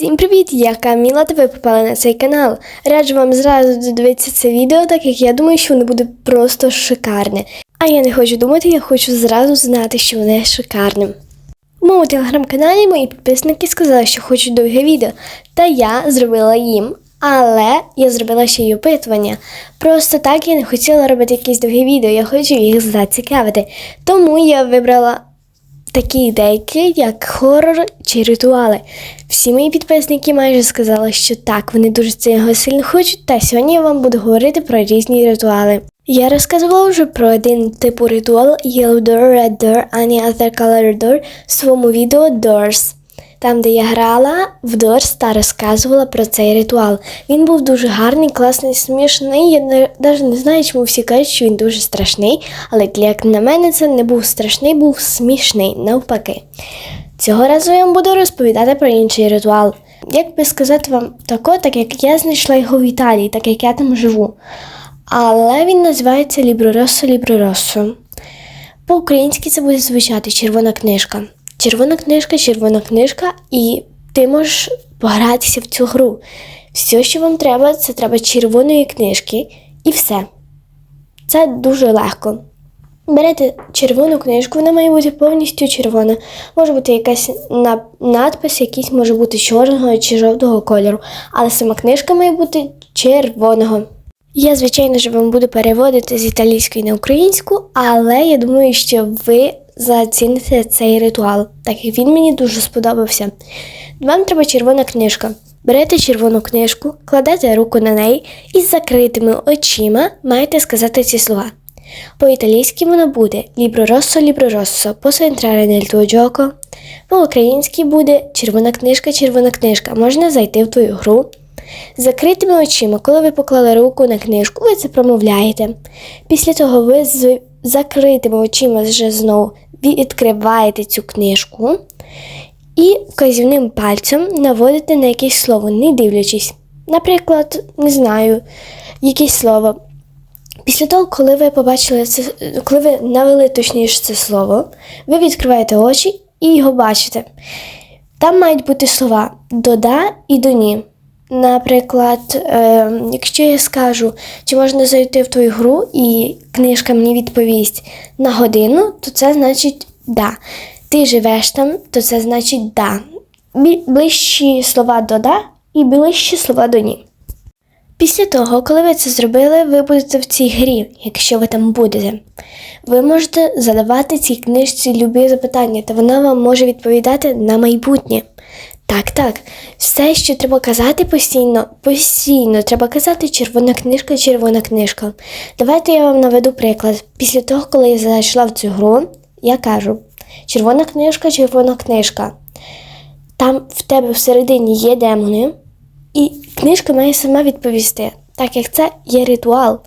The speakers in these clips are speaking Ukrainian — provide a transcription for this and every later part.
Всім привіт! Я Каміла, та ви попали на цей канал. Раджу вам зразу додивитися це відео, так як я думаю, що воно буде просто шикарне. А я не хочу думати, я хочу зразу знати, що воно шикарним. У моєму телеграм-каналі мої підписники сказали, що хочуть довге відео, та я зробила їм. Але я зробила ще й опитування. Просто так я не хотіла робити якісь довгі відео, я хочу їх зацікавити. Тому я вибрала такі деякі, як хорор чи ритуали. Всі мої підписники майже сказали, що так, вони дуже цього сильно хочуть, та сьогодні я вам буду говорити про різні ритуали. Я розказувала вже про один типу ритуал Yellow Door, Red Door, Any Other Color Door в своєму відео Doors. Там, де я грала в Doors та розказувала про цей ритуал. Він був дуже гарний, класний, смішний. Я навіть не знаю, чому всі кажуть, що він дуже страшний, але як на мене, це не був страшний, був смішний, навпаки. Цього разу я вам буду розповідати про інший ритуал. Як би сказати вам тако, так як я знайшла його в Італії, так як я там живу. Але він називається Ліброросо Ліброросо. По-українськи це буде звучати червона книжка. Червона книжка, червона книжка, і ти можеш погратися в цю гру. Все, що вам треба, це треба червоної книжки і все. Це дуже легко. Берете червону книжку, вона має бути повністю червона. Може бути якась надпис, якийсь може бути чорного чи жовтого кольору, але сама книжка має бути червоного. Я, звичайно ж, вам буду переводити з італійської на українську, але я думаю, що ви заціните цей ритуал, так як він мені дуже сподобався. Вам треба червона книжка. Берете червону книжку, кладете руку на неї і з закритими очима маєте сказати ці слова. По-італійськи воно буде Libro rosso, libro rosso, posso entrare nel tuo gioco. По-українськи буде червона книжка, червона книжка. Можна зайти в твою гру. З закритими очима, коли ви поклали руку на книжку, ви це промовляєте. Після того ви з закритими очима вже знову відкриваєте цю книжку і вказівним пальцем наводите на якесь слово, не дивлячись. Наприклад, не знаю, якесь слово. Після того, коли ви побачили це, коли ви навели точніше це слово, ви відкриваєте очі і його бачите. Там мають бути слова дода і доні. Наприклад, е, якщо я скажу, чи можна зайти в твою гру, і книжка мені відповість на годину, то це значить да. Ти живеш там, то це значить да. Ближчі слова до да і ближчі слова до ні. Після того, коли ви це зробили, ви будете в цій грі, якщо ви там будете. Ви можете задавати цій книжці любі запитання, та вона вам може відповідати на майбутнє. Так, так, все, що треба казати постійно, постійно треба казати червона книжка, червона книжка. Давайте я вам наведу приклад. Після того, коли я зайшла в цю гру, я кажу: червона книжка, червона книжка. Там в тебе всередині є демони, і книжка має сама відповісти, так як це є ритуал.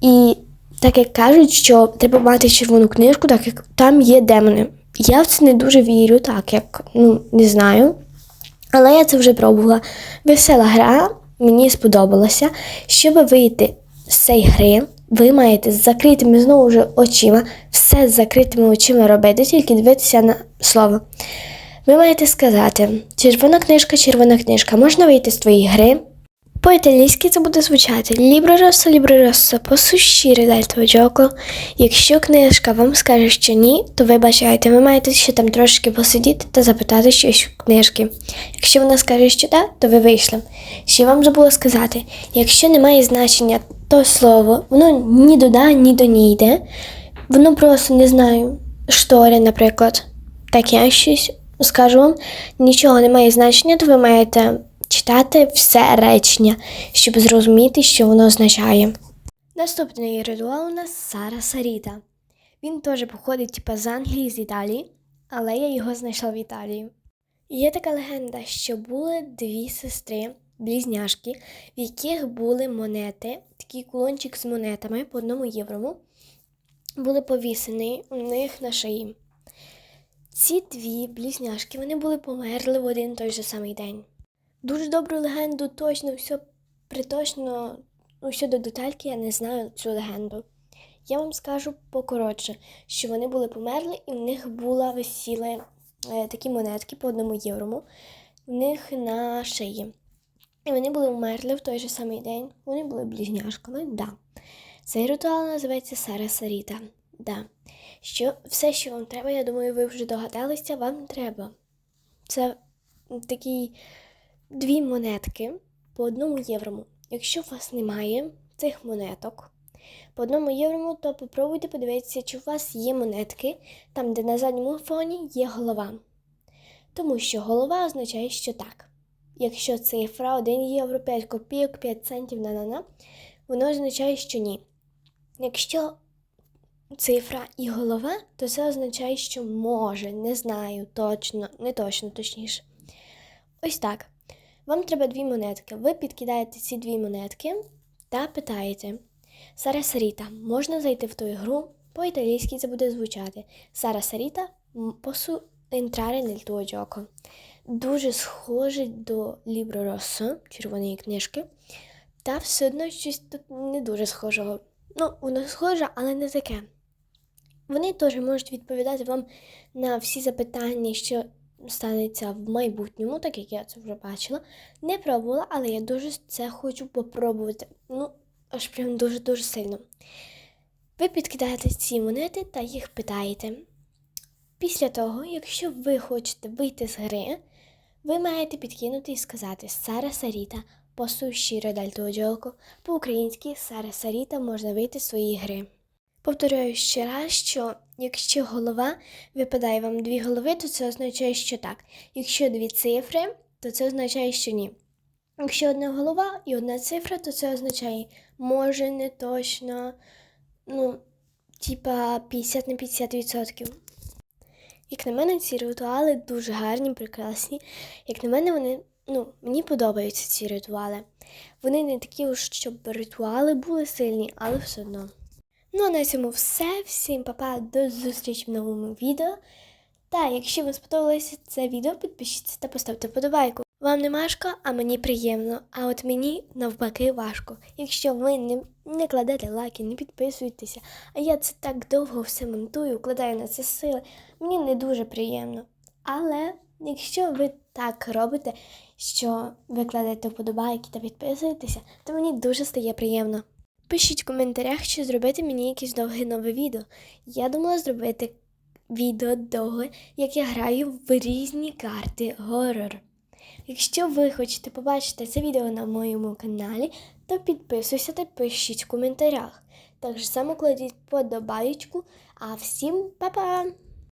І так як кажуть, що треба мати червону книжку, так як там є демони. Я в це не дуже вірю, так як ну не знаю. Але я це вже пробувала. Весела гра мені сподобалася. Щоб вийти з цієї гри, ви маєте з закритими знову ж очима, все з закритими очима робити, тільки дивитися на слово. Ви маєте сказати: червона книжка, червона книжка, можна вийти з твоєї гри? По-італійськи це буде звучати rosso, posso uscire dal tuo gioco. Якщо книжка вам скаже, що ні, то вибачайте, ви маєте ще там трошки посидіти та запитати щось у книжки. Якщо вона скаже, що так, то ви вийшли. Ще вам забула сказати, якщо немає значення то слово, воно ні до да, ні до ні йде, воно просто не знаю, штори, наприклад, таке щось скажу вам, нічого не має значення, то ви маєте читати все речення, щоб зрозуміти, що воно означає. Наступний ритуал у нас Сара Саріта. Він теж походить типа, з Англії, з Італії, але я його знайшла в Італії. Є така легенда, що були дві сестри, близняшки, в яких були монети, такий кулончик з монетами по одному єврому, були повісені у них на шиї. Ці дві близняшки вони були померли в один той же самий день. Дуже добру легенду, точно, все приточно, ну, щодо детальки, я не знаю цю легенду. Я вам скажу покоротше, що вони були померли і в них була висіли е, такі монетки по одному єврому. в них на шиї. І вони були вмерли в той же самий день. Вони були близняшками, да. Цей ритуал називається Сара Саріта. Да. Що, все, що вам треба, я думаю, ви вже догадалися, вам треба. Це такі дві монетки по одному єврому. Якщо у вас немає цих монеток по одному єврому, то попробуйте подивитися, чи у вас є монетки, там, де на задньому фоні є голова. Тому що голова означає, що так. Якщо цифра 1 євро, 5 копійок, 5 центів на-на-на, воно означає, що ні. Якщо цифра і голова, то це означає, що може, не знаю, точно, не точно, точніше. Ось так. Вам треба дві монетки. Ви підкидаєте ці дві монетки та питаєте: Сара Саріта, можна зайти в ту ігру? По-італійськи це буде звучати Сара Саріта посу entrare nel tuo gioco. Дуже схоже до Libro Rosso, червоної книжки. Та все одно щось тут не дуже схожого. Ну, воно схоже, але не таке. Вони теж можуть відповідати вам на всі запитання, що станеться в майбутньому, так як я це вже бачила. Не пробувала, але я дуже це хочу попробувати. Ну, аж прям дуже-дуже сильно. Ви підкидаєте ці монети та їх питаєте. Після того, якщо ви хочете вийти з гри, ви маєте підкинути і сказати Сара Саріта, посу щиро даль того. По-українськи Сара Саріта можна вийти з своєї гри. Повторюю ще раз, що якщо голова випадає вам дві голови, то це означає, що так. Якщо дві цифри, то це означає, що ні. Якщо одна голова і одна цифра, то це означає може, не точно, ну, типа 50 на 50%. Як на мене, ці ритуали дуже гарні, прекрасні. Як на мене, вони, ну, мені подобаються ці ритуали. Вони не такі щоб ритуали були сильні, але все одно. Ну а на цьому все. Всім па-па, до зустрічі в новому відео. Та якщо вам сподобалося це відео, підпишіться та поставте подобайку. Вам не важко, а мені приємно. А от мені навпаки важко. Якщо ви не, не кладете лайки, не підписуєтеся, а я це так довго все монтую, вкладаю на це сили, мені не дуже приємно. Але якщо ви так робите, що ви кладете вподобайки та підписуєтеся, то мені дуже стає приємно. Пишіть в коментарях, чи зробити мені якесь довге нове відео. Я думала зробити відео довге, як я граю в різні карти горор. Якщо ви хочете побачити це відео на моєму каналі, то підписуйся та пишіть в коментарях. Так само кладіть подобаєчку, а всім па-па!